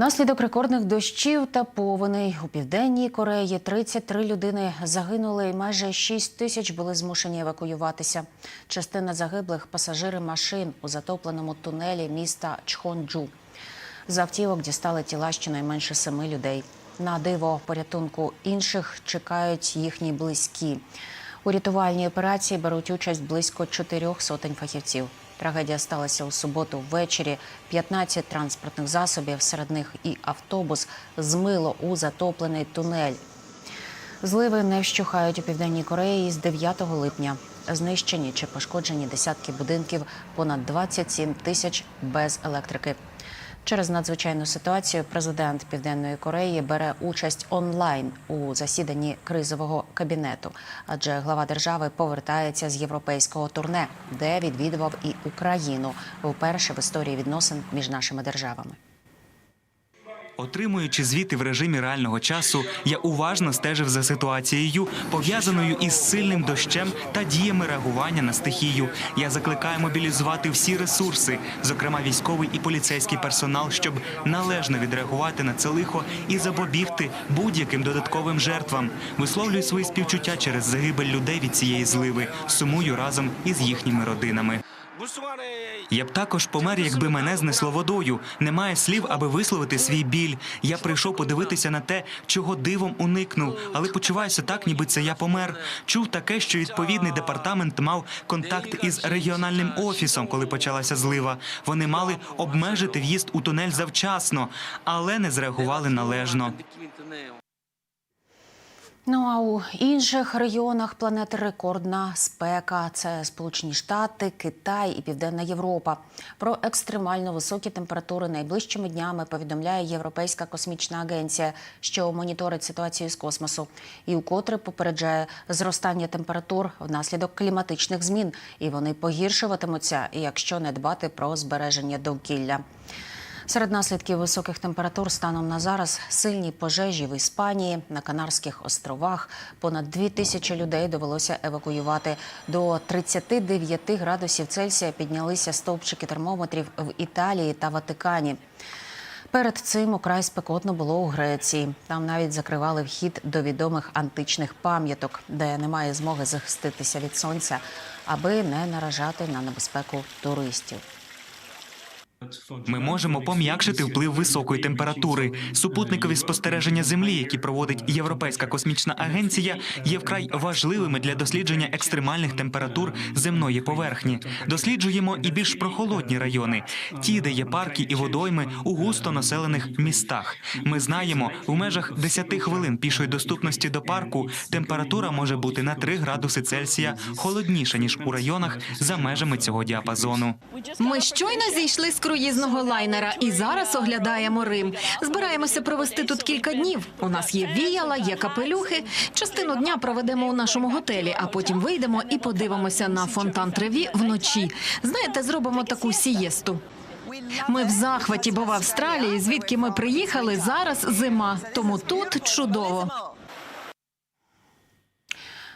Наслідок рекордних дощів та повеней у південній Кореї 33 людини загинули і майже 6 тисяч були змушені евакуюватися. Частина загиблих пасажири машин у затопленому тунелі міста Чхонджу. З автівок дістали тіла щонайменше семи людей. На диво порятунку інших чекають їхні близькі. У рятувальній операції беруть участь близько чотирьох сотень фахівців. Трагедія сталася у суботу ввечері. 15 транспортних засобів, серед них і автобус, змило у затоплений тунель. Зливи не вщухають у південній Кореї з 9 липня. Знищені чи пошкоджені десятки будинків, понад 27 тисяч без електрики. Через надзвичайну ситуацію президент Південної Кореї бере участь онлайн у засіданні кризового кабінету, адже глава держави повертається з європейського турне, де відвідував і Україну вперше в історії відносин між нашими державами. Отримуючи звіти в режимі реального часу, я уважно стежив за ситуацією, пов'язаною із сильним дощем та діями реагування на стихію. Я закликаю мобілізувати всі ресурси, зокрема військовий і поліцейський персонал, щоб належно відреагувати на це лихо і запобігти будь-яким додатковим жертвам. Висловлюю свої співчуття через загибель людей від цієї зливи. Сумую разом із їхніми родинами. Я б також помер, якби мене знесло водою. Немає слів, аби висловити свій біль. Я прийшов подивитися на те, чого дивом уникнув, але почуваюся так, ніби це я помер. Чув таке, що відповідний департамент мав контакт із регіональним офісом, коли почалася злива. Вони мали обмежити в'їзд у тунель завчасно, але не зреагували належно. Ну а у інших регіонах планети рекордна спека. Це Сполучені Штати, Китай і Південна Європа. Про екстремально високі температури найближчими днями повідомляє Європейська космічна агенція, що моніторить ситуацію з космосу, і укотре попереджає зростання температур внаслідок кліматичних змін, і вони погіршуватимуться, якщо не дбати про збереження довкілля. Серед наслідків високих температур станом на зараз сильні пожежі в Іспанії, на Канарських островах. Понад дві тисячі людей довелося евакуювати. До 39 градусів Цельсія піднялися стовпчики термометрів в Італії та Ватикані. Перед цим украй спекотно було у Греції. Там навіть закривали вхід до відомих античних пам'яток, де немає змоги захиститися від сонця, аби не наражати на небезпеку туристів. Ми можемо пом'якшити вплив високої температури. Супутникові спостереження землі, які проводить Європейська космічна агенція, є вкрай важливими для дослідження екстремальних температур земної поверхні. Досліджуємо і більш прохолодні райони, ті, де є парки і водойми у густо населених містах. Ми знаємо, в межах 10 хвилин пішої доступності до парку температура може бути на 3 градуси Цельсія холодніша ніж у районах за межами цього діапазону. Ми щойно зійшли з круїзного лайнера і зараз оглядаємо Рим. Збираємося провести тут кілька днів. У нас є віяла, є капелюхи. Частину дня проведемо у нашому готелі, а потім вийдемо і подивимося на фонтан Треві вночі. Знаєте, зробимо таку сієсту. Ми в захваті, бо в Австралії, звідки ми приїхали, зараз зима, тому тут чудово.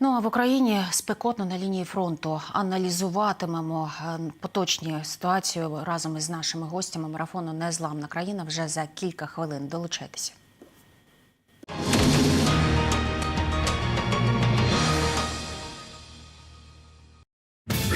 Ну а в Україні спекотно на лінії фронту аналізуватимемо е, поточні ситуацію разом із нашими гостями марафону Незламна країна вже за кілька хвилин. Долучайтеся.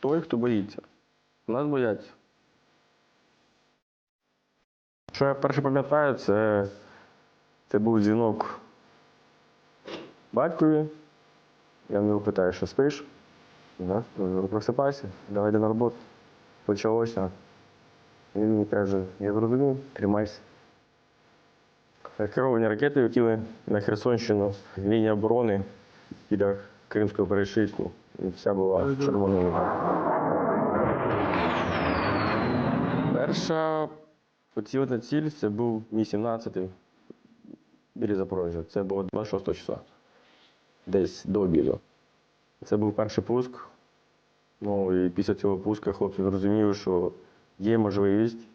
Той, хто боїться. Нас бояться. Що я перше пам'ятаю, це, це був дзвінок батькові. Я в нього питаю, що спиш? Да? Просипайся, давай йди на роботу. Почалося. Він мені каже, я зрозумів, тримайся. Керовані ракети летіли на Херсонщину, лінія оборони біля Кримського перешийку. І вся була в червоному. Перша Поцілена ціль це був мій 17-й біля Запоріжжя. Це було 26 числа. Десь до обіду. Це був перший пуск. Ну і після цього пуска хлопці зрозуміли, що є можливість,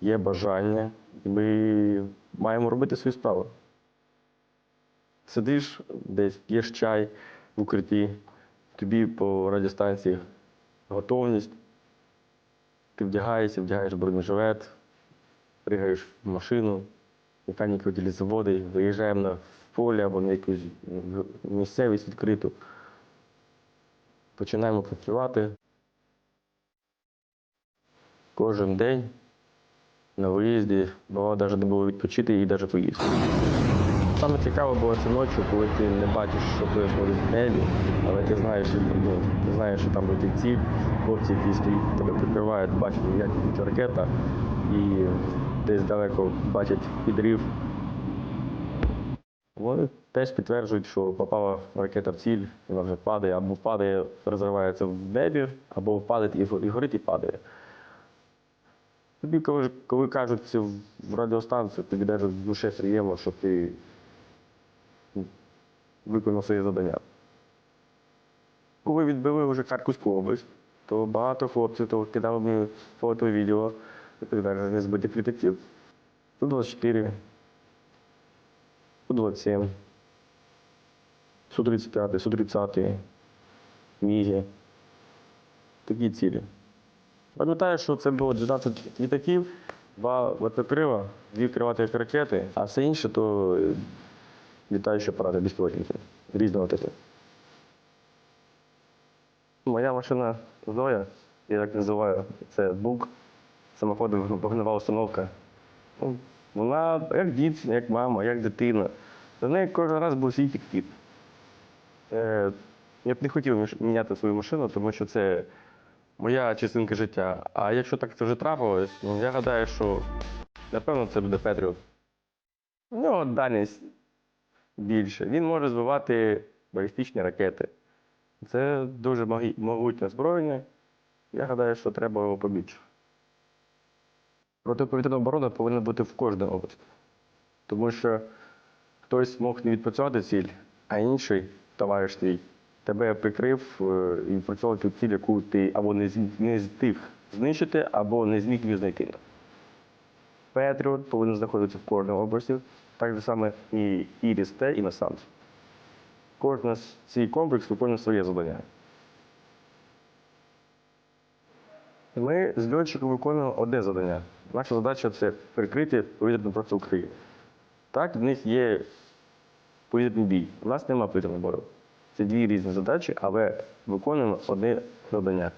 є бажання, і ми маємо робити свою справу. Сидиш десь, п'єш чай в укритті, тобі по радіостанції готовність. Ти вдягаєшся, вдягаєш бронежилет, пригаєш в машину, механіки воділі заводи, виїжджаємо на поле або на якусь місцевість відкриту. Починаємо працювати. Кожен день на виїзді, бувало навіть не було відпочити і навіть поїсти. Саме цікаво було це ночі, коли ти не бачиш, що відбувається в небі, але ти знаєш, ну, ти знаєш, що там летить ціль, хлопці, які стоять, тебе прикривають, бачать, як летить ракета, і десь далеко бачать підрив. Вони теж підтверджують, що попала ракета в ціль, вона вже падає, або падає, розривається в небі, або падає і горить, і падає. Тобі, коли, коли кажуть в радіостанцію, тобі навіть в душе приємно, що ти виконав своє завдання. Коли відбили вже Харківську область, то багато хлопців то кидали мені фото, відео, і так далі, незбитих літаків. Су-24, Су-27, Су-35, Су-30, Мігі. Такі цілі. Пам'ятаю, що це було 12 літаків, два летокрила, дві крилаті ракети, а все інше то літаючі апарати, безпілотники різного типу. Моя машина Зоя, я так називаю, це БУК, самоходна вогнева установка. Ну, Вона як дід, як мама, як дитина. До неї кожен раз був свій підхід. Е, я б не хотів міняти свою машину, тому що це моя частинка життя. А якщо так це вже трапилось, я гадаю, що напевно це буде Петріот. У нього дальність більше. Він може збивати балістичні ракети. Це дуже могутнє зброєння. Я гадаю, що треба його побільше. Протиповітряна оборона повинна бути в області. Тому що хтось мог не відпрацювати ціль, а інший товариш твій тебе прикрив е, і відпрацьовував ту ціль, яку ти або не зміг знищити, або не зміг її знайти. Петріот повинен знаходитися в кожній області, так же саме і Іріс Т, і Насамс. Кожен з цей комплекс виконує своє завдання. Ми з льотчиком виконуємо одне завдання. Наша задача це прикрити повітряну просто України. Так, в них є повітряний бій. У нас немає повітряного бою. Це дві різні задачі, але виконуємо одне завдання.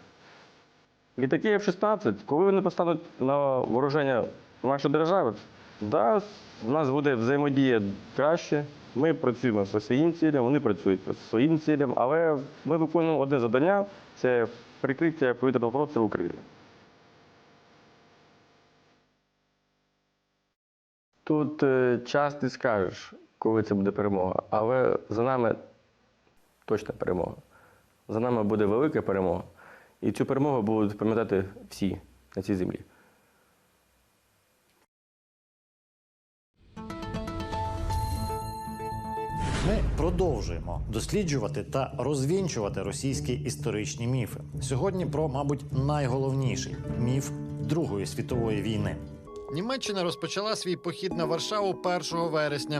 Літаки F-16, коли вони постануть на вооруження нашої держави, да, у нас буде взаємодія краще. Ми працюємо по своїм цілям, вони працюють по своїм цілям, але ми виконуємо одне завдання це прикриття повітряного простору України. Тут е, час не скажеш, коли це буде перемога, але за нами точна перемога. За нами буде велика перемога. І цю перемогу будуть пам'ятати всі на цій землі. Ми продовжуємо досліджувати та розвінчувати російські історичні міфи. Сьогодні про, мабуть, найголовніший міф Другої світової війни. Німеччина розпочала свій похід на Варшаву 1 вересня.